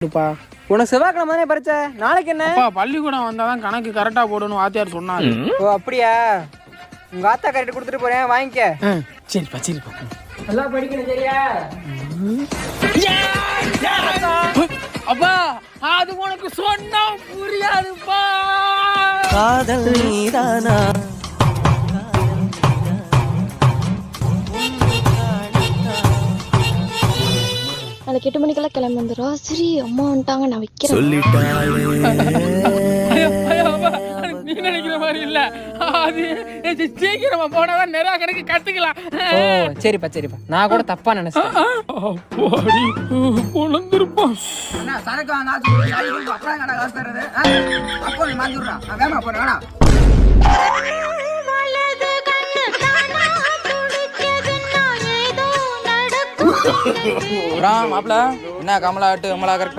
இருப்பா உனக்கு செவ்வாய்க்கிழமை தானே பறிச்ச நாளைக்கு என்ன அப்பா பள்ளிக்கூடம் வந்தாதான் கணக்கு கரெக்டா போடணும் வாத்தியார் சொன்னாரு ஓ அப்படியா உங்க ஆத்தா கரெக்ட் கொடுத்துட்டு போறேன் வாங்கிக்க சரிப்பா சரிப்பா நல்லா படிக்கணும் சரியா அப்பா அது உனக்கு சொன்னா புரியாதுப்பா காதல் நீதானா நாளைக்கு எட்டு மணிக்கெல்லாம் கிளம்பி வந்துடும் சரி அம்மா வந்துட்டாங்க நான் வைக்கிறேன். நீ நினைக்கிற மாதிரி இல்ல. அது சீக்கிரமா போனாதான் நிறைய கணக்கு கத்துக்கலாம். சரிப்பா சரிப்பா. நான் கூட தப்பா நினைச்சேன் அப்பாடி குழந்திருப்பான் சரக்கு ராம் மாப்பிள என்ன கமலா ஆட்டு கமலா கரெக்ட்